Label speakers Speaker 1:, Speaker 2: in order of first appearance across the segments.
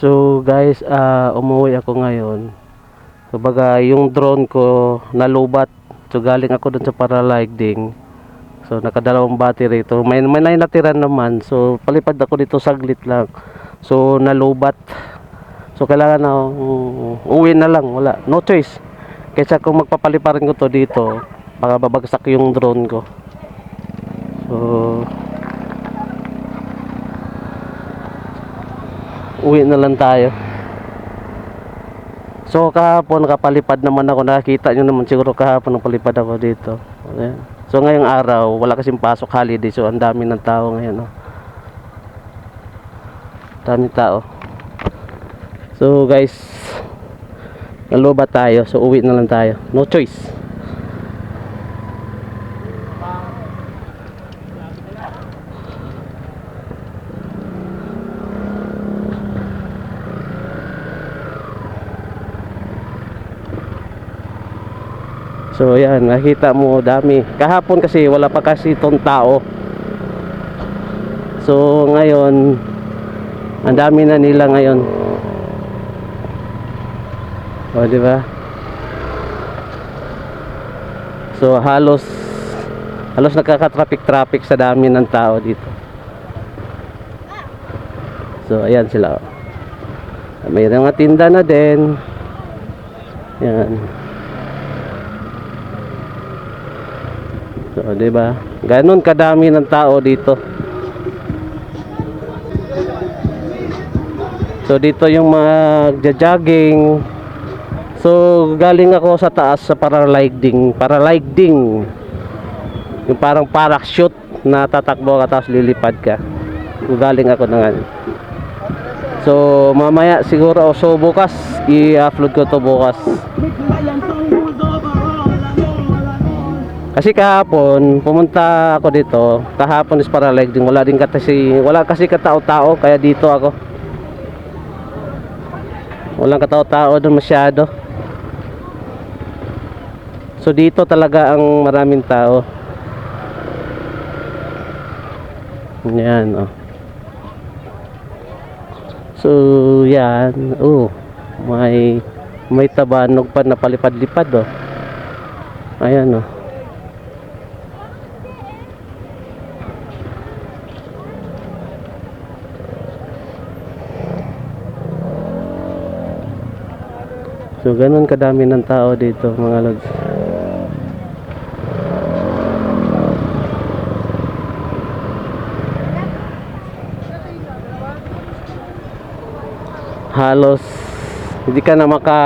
Speaker 1: So guys, ah umuwi ako ngayon. Kumbaga, yung drone ko nalubat. So galing ako dun sa paragliding. So nakadalawang battery ito. May may natira naman. So palipad ako dito saglit lang. So nalubat. So kailangan na uh, uwi na lang, wala. No choice. Kaysa kung magpapaliparin ko to dito, baka babagsak yung drone ko. So uwi na lang tayo. So kahapon nakapalipad naman ako nakakita nyo naman siguro kahapon napalipad ako dito. Ayan. So ngayong araw wala kasing pasok holiday so ang dami ng tao ngayon. Oh. Dami tao. So guys, nalubat tayo so uwi na lang tayo. No choice. So yan, nakita mo dami. Kahapon kasi wala pa kasi itong tao. So ngayon, ang dami na nila ngayon. O, di ba? So halos halos nagkaka-traffic-traffic sa dami ng tao dito. So ayan sila. May mga tinda na din. Yan. So, 'di ba? Ganon kadami ng tao dito. So dito yung mga jogging. So galing ako sa taas sa paragliding, paragliding. Yung parang parachute na tatakbo ka tapos lilipad ka. So, galing ako ng ano. So mamaya siguro so bukas i-upload ko to bukas. Kasi kahapon, pumunta ako dito. Kahapon is paragliding. Wala din kasi, wala kasi katao-tao. Kaya dito ako. Walang katao-tao doon masyado. So dito talaga ang maraming tao. Yan, oh. So, yan. Oh, may may tabanog pa na palipad-lipad, oh. Ayan, oh. So ganun kadami ng tao dito mga lods. Halos hindi ka na maka,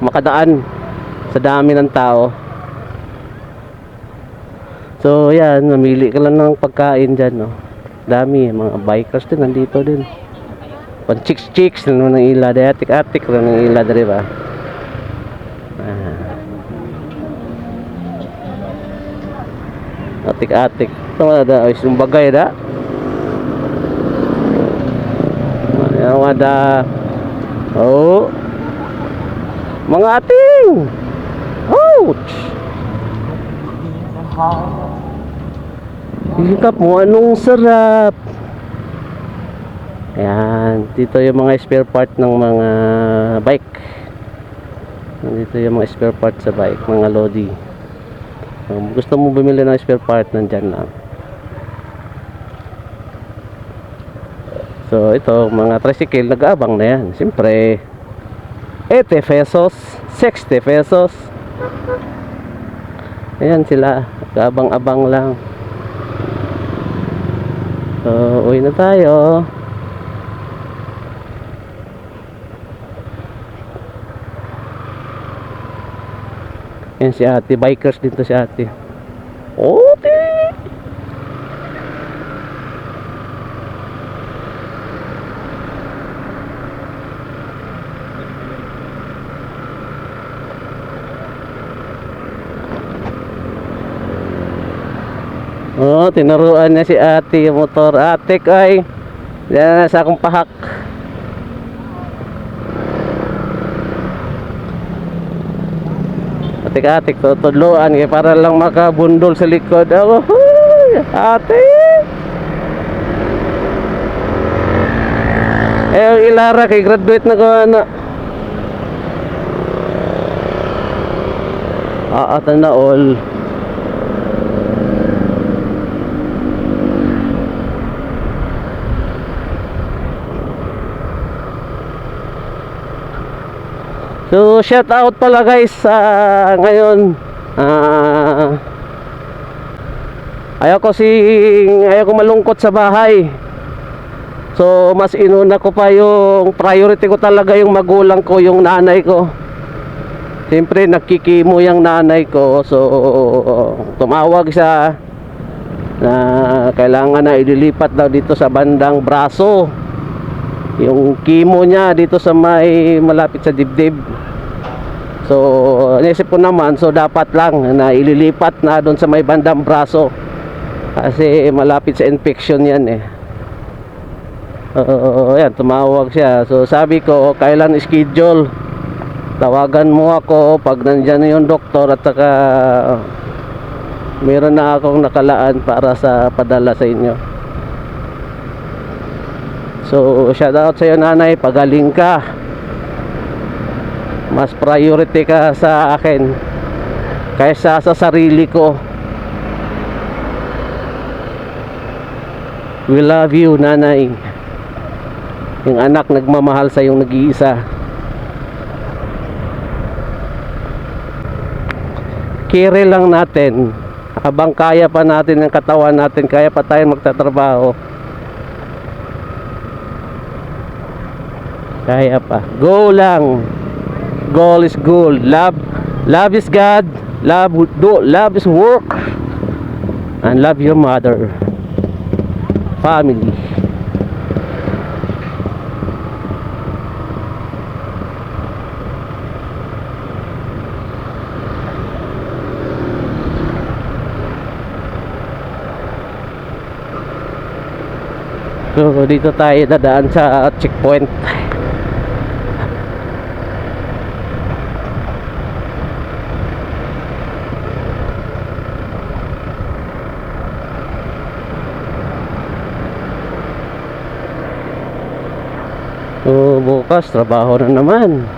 Speaker 1: makadaan sa dami ng tao. So yan, namili ka lang ng pagkain dyan. No? Dami, mga bikers din nandito din. Pag chicks chicks na ng ila, dayatik atik na ng ila, di ba? Atik-atik. Ito mga da ay sumbagay da. Mga da. Oh. Mga ating! Ouch! Hikap mo anong sarap? Ayan dito yung mga spare part ng mga bike. Dito yung mga spare part sa bike mga lodi Um, gusto mo bumili ng spare part nandyan lang so ito mga tricycle nag-aabang na yan. Siyempre 80 pesos 60 pesos. Ayan sila nag-abang-abang lang. So uwi na tayo Yan si ate, bikers din to si ate. Ote! Oh, tinuruan niya si ate yung motor. Ate ay, yan sa akong pahak. Atik-atik tutudluan kaya para lang makabundol sa likod huy, ate eh yung Ilara kay graduate na ko na. Aatan na all. So shout out pala guys sa ngayon. Ah ayaw ko si ayaw ko malungkot sa bahay. So mas inuna ko pa yung priority ko talaga yung magulang ko, yung nanay ko. Siyempre nakikimo yung nanay ko. So tumawag siya na kailangan na ililipat daw dito sa bandang braso. Yung kimo niya dito sa may malapit sa dibdib. So naisip ko naman so dapat lang na ililipat na doon sa may bandang braso. Kasi malapit sa infection yan eh. Oo, yan, tumawag siya. So sabi ko, kailan schedule? Tawagan mo ako pag nandyan na yung doktor at saka meron na akong nakalaan para sa padala sa inyo. So, shout out sa iyo nanay, pagaling ka. Mas priority ka sa akin kaysa sa sarili ko. We love you, nanay. Yung anak nagmamahal sa yung nag-iisa. Kire lang natin. Habang kaya pa natin ang katawan natin, kaya pa tayo magtatrabaho. Kaya pa. Go lang. Goal is goal. Love, love is God. Love, do, love is work. And love your mother. Family. So dito tayo dadaan sa checkpoint. So bukas trabaho na naman.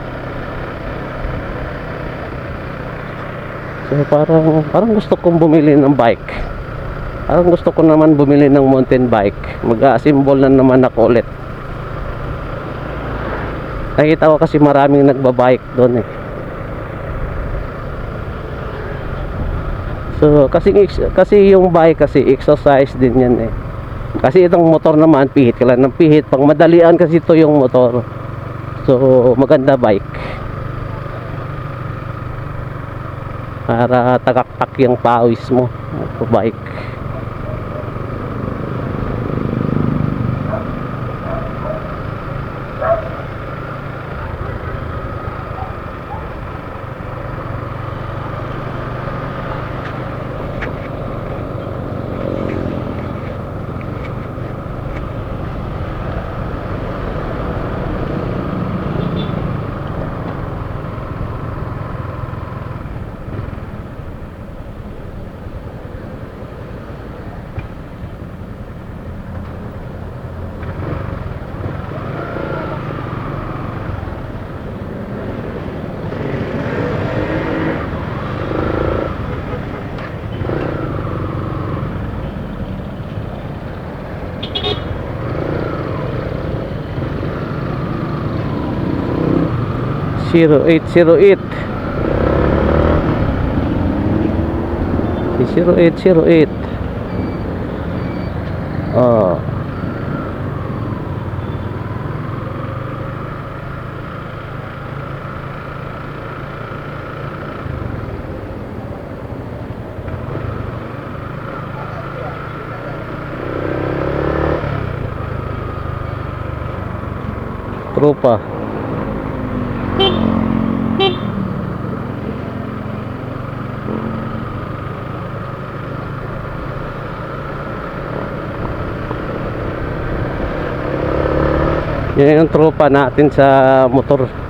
Speaker 1: So parang parang gusto kong bumili ng bike. Parang gusto ko naman bumili ng mountain bike. Mag-assemble na naman ako ulit. Nakita ko kasi maraming nagbabike doon eh. So kasi kasi yung bike kasi exercise din yan eh. Kasi itong motor naman pihit ka lang ng pihit. Pang madalian kasi ito yung motor. So maganda bike. Para takak-tak yung pawis mo. Bike. Zero eight zero eight. Zero eight zero eight. Oh. Tropa. Yan yung tropa natin sa motor.